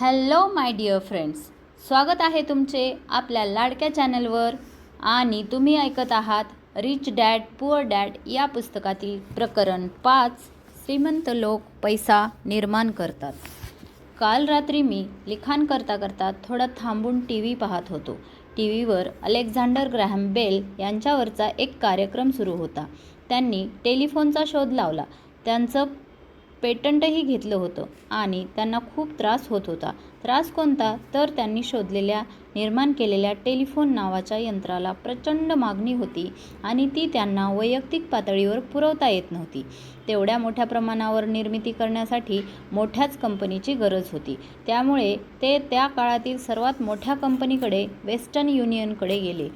Hello my dear friends. स्वागत आहे तुमचे आपल्या लाडक्या चॅनलवर. आणि तुम्ही ऐकत आहात रिच डॅड पुअर डॅड या पुस्तकातील प्रकरण पाच श्रीमंत लोक पैसा निर्माण करतात. काल रात्री मी लिखाण करता करता थोडा थांबून टी व्ही पाहत होतो. टी व्हीवर अलेक्झांडर ग्रॅहम बेल यांच्यावरचा एक कार्यक्रम सुरू होता. त्यांनी टेलिफोनचा शोध लावला. त्यांचं पेटंटही घेतलं होतं आणि त्यांना खूप त्रास होत होता. त्रास कोणता? तर त्यांनी शोधलेल्या निर्माण केलेल्या टेलिफोन नावाच्या यंत्राला प्रचंड मागणी होती आणि ती त्यांना वैयक्तिक पातळीवर पुरवता येत नव्हती. तेवढ्या मोठ्या प्रमाणावर निर्मिती करण्यासाठी मोठ्याच कंपनीची गरज होती. त्यामुळे ते त्या काळातील सर्वात मोठ्या कंपनीकडे वेस्टर्न युनियनकडे गेले.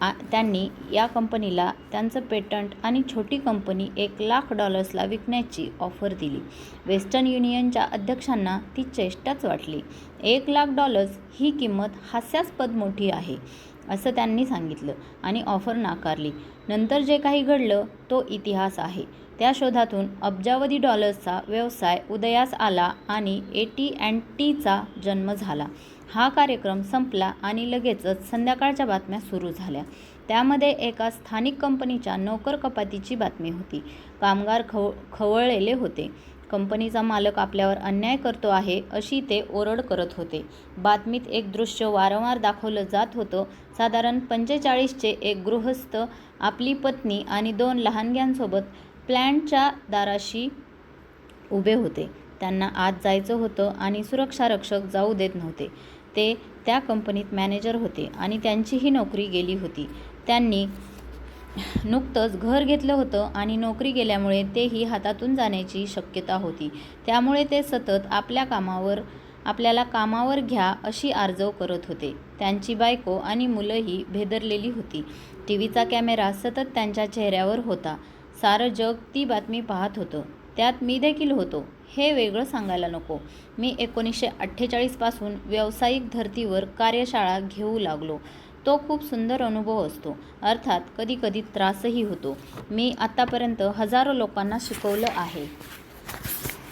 आ त्यांनी या कंपनीला त्यांचं पेटंट आणि छोटी कंपनी एक लाख डॉलर्सला विकण्याची ऑफर दिली. वेस्टर्न युनियनच्या अध्यक्षांना ती चेष्टाच वाटली. एक लाख डॉलर्स ही किंमत हास्यास्पद मोठी आहे असं त्यांनी सांगितलं आणि ऑफर नाकारली. नंतर जे काही घडलं तो इतिहास आहे. त्या शोधातून अब्जावधी डॉलर्सचा व्यवसाय उदयास आला आणि ए टी अँड टीचा जन्म झाला. हा कार्यक्रम संपला आणि लगेचच संध्याकाळच्या बातम्या सुरू झाल्या. त्यामध्ये एका स्थानिक कंपनीच्या नोकर कपातीची बातमी होती. कामगार खव खवळलेले होते. कंपनीचा मालक आपल्यावर अन्याय करतो आहे अशी ते ओरड करत होते. बातमीत एक दृश्य वारंवार दाखवलं जात होतं. साधारण पंचेचाळीसचे एक गृहस्थ आपली पत्नी आणि दोन लहानग्यांसोबत प्लॅन्टच्या दाराशी उभे होते. त्यांना आत जायचं होतं आणि सुरक्षारक्षक जाऊ देत नव्हते. ते त्या कंपनीत मॅनेजर होते आणि त्यांचीही नोकरी गेली होती. त्यांनी नुकतंच घर घेतलं होतं आणि नोकरी गेल्यामुळे तेही हातातून जाण्याची शक्यता होती. त्यामुळे ते सतत आपल्या कामावर आपल्याला कामावर घ्या अशी आर्जव करत होते. त्यांची बायको आणि मुलंही भेदरलेली होती. टी व्हीचा कॅमेरा सतत त्यांच्या चेहऱ्यावर होता. सारं जग ती बातमी पाहत होतं. त्यात मी देखील होतो. हे वेगळं सांगायला नको. मी एकोणीसशे अठ्ठेचाळीसपासून व्यावसायिक धर्तीवर कार्यशाळा घेऊ लागलो. तो खूप सुंदर अनुभव असतो. अर्थात कधीकधी त्रासही होतो. मी आत्तापर्यंत हजारो लोकांना शिकवलं आहे.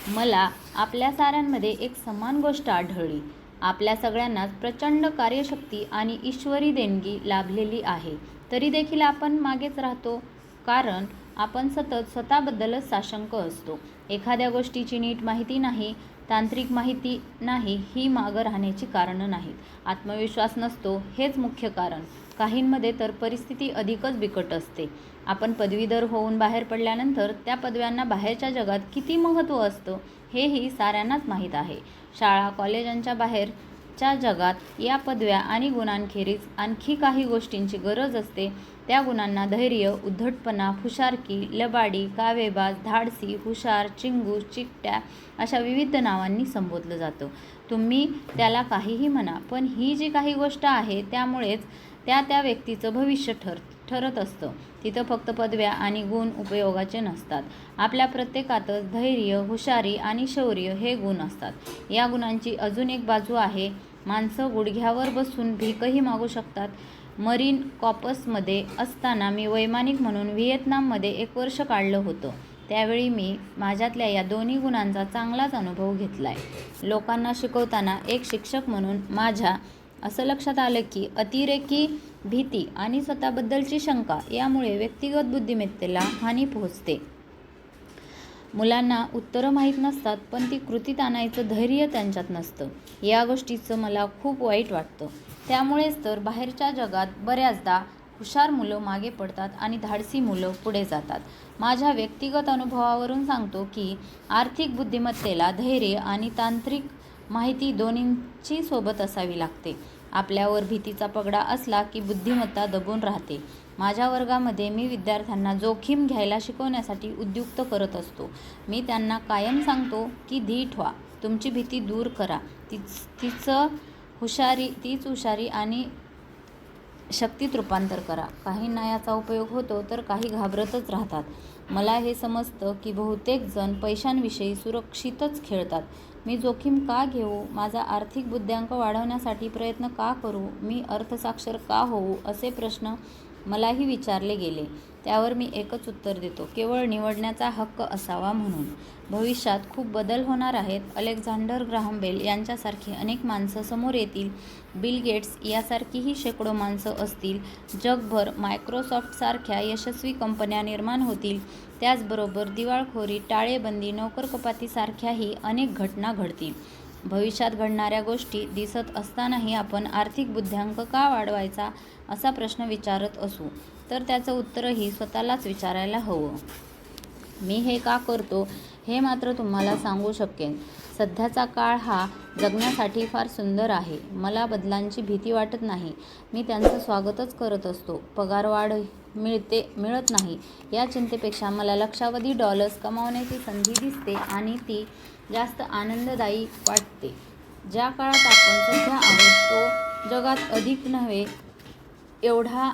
मला आपल्या साऱ्यांमध्ये एक समान गोष्ट आढळली. आपल्या सगळ्यांनाच प्रचंड कार्यशक्ती आणि ईश्वरी देणगी लाभलेली आहे. तरी देखील आपण मागेच राहतो. कारण आपण सतत स्वतःबद्दलच साशंक असतो. एखाद्या गोष्टीची नीट माहिती नाही तांत्रिक माहिती नाही ही मागं राहण्याची कारणं नाहीत. आत्मविश्वास नसतो हेच मुख्य कारण. काहींमध्ये तर परिस्थिती अधिकच बिकट असते. आपण पदवीधर होऊन बाहेर पडल्यानंतर त्या पदव्यांना बाहेरच्या जगात किती महत्त्व असतं हेही साऱ्यांनाच माहीत आहे. शाळा कॉलेजांच्या बाहेरच्या जगात या पदव्या आणि गुणांखेरीज आणखी काही गोष्टींची गरज असते त्या गुणांना धैर्य उद्धटपणा हुशारकी लबाडी कावेबाज धाडसी हुशार चिंगूस चिकट्या अशा विविध नावांनी संबोधलं जातं. तुम्ही त्याला काहीही म्हणा पण ही जी काही गोष्ट आहे त्यामुळेच त्या त्या व्यक्तीचं भविष्य ठर ठरत असतं. तिथं फक्त पदव्या आणि गुण उपयोगाचे नसतात. आपल्या प्रत्येकातच धैर्य हुशारी आणि शौर्य हे गुण असतात. या गुणांची अजून एक बाजू आहे माणसं गुडघ्यावर बसून भीकही मागू शकतात. मरीन कॉपसमध्ये असताना मी वैमानिक म्हणून व्हिएतनाममध्ये एक वर्ष काढलं होतं. त्यावेळी मी माझ्यातल्या या दोन्ही गुणांचा चांगलाच अनुभव घेतला आहे लोकांना शिकवताना एक शिक्षक म्हणून माझ्या असं लक्षात आलं की अतिरेकी भीती आणि स्वतःबद्दलची शंका यामुळे व्यक्तिगत बुद्धिमत्तेला हानी पोहोचते. मुलांना उत्तरं माहीत नसतात पण ती कृतीत आणायचं धैर्य त्यांच्यात नसतं. या गोष्टीचं मला खूप वाईट वाटतं. त्यामुळेच तर बाहेरच्या जगात बऱ्याचदा हुशार मुलं मागे पडतात आणि धाडसी मुलं पुढे जातात. माझ्या व्यक्तिगत अनुभवावरून सांगतो की आर्थिक बुद्धिमत्तेला धैर्य आणि तांत्रिक माहिती दोन्हींची सोबत असावी लागते. आपल्यावर भीतीचा पगडा असला की बुद्धिमत्ता दबून राहते. माझ्या वर्गामध्ये मी विद्यार्थ्यांना जोखीम घ्यायला शिकवण्यासाठी उद्युक्त करत असतो. मी त्यांना कायम सांगतो की धीट व्हा. तुमची भीती दूर करा. तीच तिचं हुशारी तीच हुशारी आणि शक्तीत रूपांतर करा. काहींना याचा उपयोग होतो तर काही घाबरतच राहतात. मला हे समजतं की बहुतेक जण पैशांविषयी सुरक्षितच खेळतात. मी जोखीम का घेऊ? माझा आर्थिक बुद्ध्यांक वाढवण्यासाठी प्रयत्न का करू? मी अर्थसाक्षर का होऊ? असे प्रश्न मलाही विचारले गेले. त्यावर मी एकच उत्तर देतो. केवळ निवडण्याचा हक्क असावा म्हणून. भविष्यात खूप बदल होणार आहेत. अलेक्झांडर ग्राहम बेल यांच्यासारखी अनेक माणसं समोर येतील. बिल गेट्स यासारखीही शेकडो माणसं असतील. जगभर मायक्रोसॉफ्टसारख्या यशस्वी कंपन्या निर्माण होतील. त्याचबरोबर दिवाळखोरी टाळेबंदी नोकरकपातीसारख्याही अनेक घटना घडतील. भविष्यात घडणाऱ्या गोष्टी दिसत असतानाही आपण आर्थिक बुद्ध्यांक का वाढवायचा असा प्रश्न विचारत असू? तर त्याचं उत्तरही स्वतःलाच विचारायला हवं. मी हे का करतो हे मात्र तुम्हाला सांगू शकेन. सध्याचा काळ हा जगण्यासाठी फार सुंदर आहे. मला बदलांची भीती वाटत नाही. मी त्यांचं स्वागतच करत असतो. पगारवाढ मिळते मिळत नाही. या चिंतेपेक्षा मला लक्षावधी डॉलर्स कमावण्याची संधी दिसते आणि ती जास्त आनंददायी वाटते. ज्या काळात आपण सध्या आहोत तो जगात अधिक नव्हे एवढा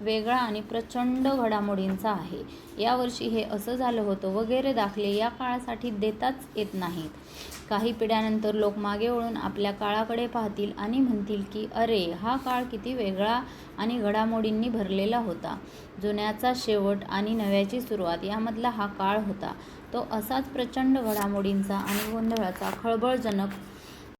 वेगळा आणि प्रचंड घडामोडींचा आहे. यावर्षी हे असं झालं होतं वगैरे दाखले या काळासाठी देताच येत नाहीत. काही पिढ्यानंतर लोक मागे वळून आपल्या काळाकडे पाहतील आणि म्हणतील की अरे हा काळ किती वेगळा आणि घडामोडींनी भरलेला होता. जुन्याचा शेवट आणि नव्याची सुरुवात यामधला हा काळ होता. तो असाच प्रचंड घडामोडींचा आणि गोंधळाचा खळबळजनक